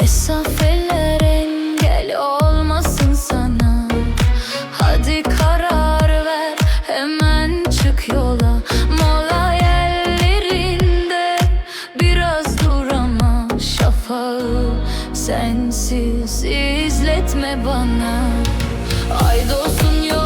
Mesafeler engel olmasın sana. Hadi karar ver hemen çık yola. Mola yerlerinde biraz dur ama Şafağı sensiz izletme bana. Ay dostum yok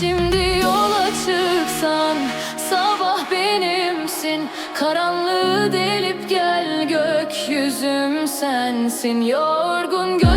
Şimdi yola çıksan sabah benimsin. Karanlığı delip gel gökyüzüm sensin. Yorgun gö-